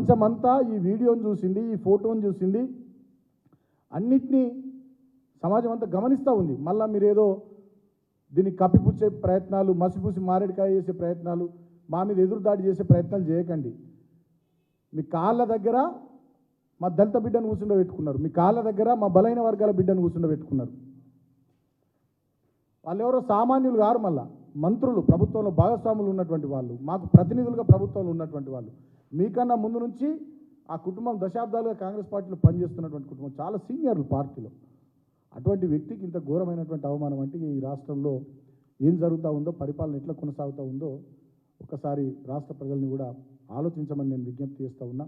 ప్రపంచమంతా ఈ వీడియోని చూసింది ఈ ఫోటోని చూసింది. అన్నిటినీ సమాజం అంతా గమనిస్తూ ఉంది. మళ్ళీ మీరేదో దీన్ని కప్పిపుచ్చే ప్రయత్నాలు మసిపూసి మారేడుకాయ చేసే ప్రయత్నాలు మా మీద ఎదురుదాడి చేసే ప్రయత్నాలు చేయకండి. మీ కాళ్ళ దగ్గర మా దళిత బిడ్డను కూర్చుండబెట్టుకున్నారు. మీ కాళ్ళ దగ్గర మా బలైన వర్గాల బిడ్డను కూర్చుండబెట్టుకున్నారు. వాళ్ళు ఎవరో సామాన్యులు గారు మళ్ళా. మంత్రులు ప్రభుత్వంలో భాగస్వాములు ఉన్నటువంటి వాళ్ళు మాకు ప్రతినిధులుగా ప్రభుత్వంలో ఉన్నటువంటి వాళ్ళు మీకన్నా ముందు నుంచి ఆ కుటుంబం దశాబ్దాలుగా కాంగ్రెస్ పార్టీలో పనిచేస్తున్నటువంటి కుటుంబం చాలా సీనియర్లు పార్టీలో. అటువంటి వ్యక్తికి ఇంత ఘోరమైనటువంటి అవమానం అంటే ఈ రాష్ట్రంలో ఏం జరుగుతూ ఉందో పరిపాలన ఎట్లా కొనసాగుతూ ఉందో ఒకసారి రాష్ట్ర ప్రజల్ని కూడా ఆలోచించమని నేను విజ్ఞప్తి చేస్తూ ఉన్నా.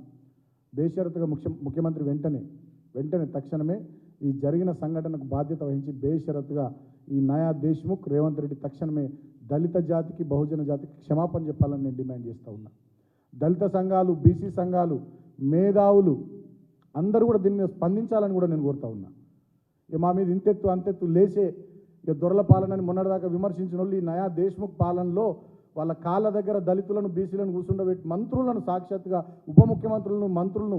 బేషరతుగా ముఖ్య ముఖ్యమంత్రి వెంటనే వెంటనే తక్షణమే ఈ జరిగిన సంఘటనకు బాధ్యత వహించి బేషరతుగా ఈ నయా దేశ్ముఖ్ రేవంత్ రెడ్డి తక్షణమే దళిత జాతికి బహుజన జాతికి క్షమాపణ చెప్పాలని నేను డిమాండ్ చేస్తూ ఉన్నా. దళిత సంఘాలు బీసీ సంఘాలు మేధావులు అందరూ కూడా దీని మీద స్పందించాలని కూడా నేను కోరుతా ఉన్నా. ఇక మా మీద ఇంతెత్తు అంతెత్తు లేచే ఇక దొరల పాలనని మొన్నటిదాకా విమర్శించిన వాళ్ళు ఈ నయా దేశ్ముఖ్ పాలనలో వాళ్ళ కాళ్ళ దగ్గర దళితులను బీసీలను కూర్చుండబెట్టి మంత్రులను సాక్షాత్గా ఉప ముఖ్యమంత్రులను మంత్రులను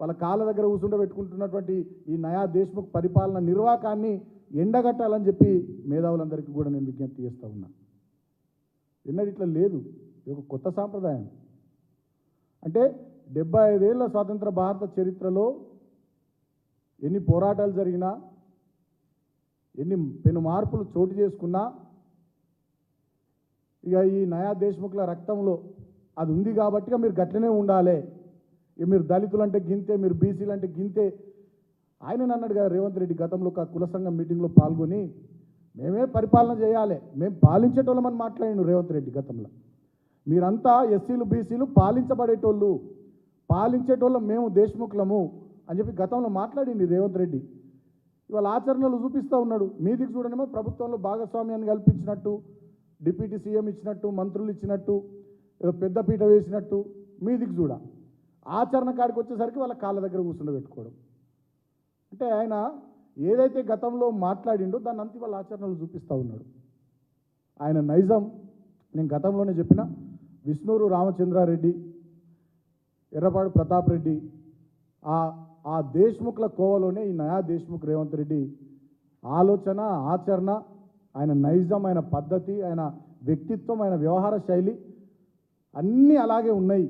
వాళ్ళ కాళ్ళ దగ్గర కూర్చుండబెట్టుకుంటున్నటువంటి ఈ నయా దేశ్ముఖ్ పరిపాలన నిర్వాకాన్ని ఎండగట్టాలని చెప్పి మేధావులందరికీ కూడా నేను విజ్ఞప్తి చేస్తూ ఉన్నా. ఎన్నడూ ఇట్లా లేదు. ఇది ఒక కొత్త సాంప్రదాయం. అంటే డెబ్బై ఐదేళ్ళ స్వాతంత్ర భారత చరిత్రలో ఎన్ని పోరాటాలు జరిగినా ఎన్ని పెను మార్పులు చోటు చేసుకున్నా ఇక ఈ నయా దేశ్ముఖుల రక్తంలో అది ఉంది కాబట్టి మీరు గట్లనే ఉండాలి. మీరు దళితులు అంటే గింతే మీరు బీసీలు అంటే గింతే. ఆయన అన్నాడు కదా రేవంత్ రెడ్డి గతంలో ఒక కుల సంఘం మీటింగ్లో పాల్గొని మేమే పరిపాలన చేయాలి. మేము పాలించేటోళ్ళమని మాట్లాడిండు రేవంత్ రెడ్డి గతంలో. మీరంతా ఎస్సీలు బీసీలు పాలించబడేటోళ్ళు. పాలించేటోళ్ళం మేము దేశముఖులము అని చెప్పి గతంలో మాట్లాడింది రేవంత్ రెడ్డి. ఇవాళ ఆచరణలు చూపిస్తూ ఉన్నాడు. మీదికి చూడనేమో ప్రభుత్వంలో భాగస్వామ్యాన్ని కల్పించినట్టు డిప్యూటీ సీఎం ఇచ్చినట్టు మంత్రులు ఇచ్చినట్టు ఏదో పెద్ద పీట వేసినట్టు. మీదికి చూడ. ఆచరణ కాడికి వచ్చేసరికి వాళ్ళ కాళ్ళ దగ్గర కూర్చుండబెట్టుకోవడం అంటే ఆయన ఏదైతే గతంలో మాట్లాడిండో దాన్ని అంతి వాళ్ళ ఆచరణలు చూపిస్తూ ఉన్నాడు. ఆయన నైజం నేను గతంలోనే చెప్పిన విష్ణూరు రామచంద్రారెడ్డి ఎర్రపాడు ప్రతాప్ రెడ్డి ఆ ఆ దేశ్ముఖుల కోవలోనే ఈ నయా దేశ్ముఖ్ రేవంత్ రెడ్డి ఆలోచన ఆచరణ ఆయన నైజం ఆయన పద్ధతి ఆయన వ్యక్తిత్వం ఆయన వ్యవహార శైలి అన్నీ అలాగే ఉన్నాయి.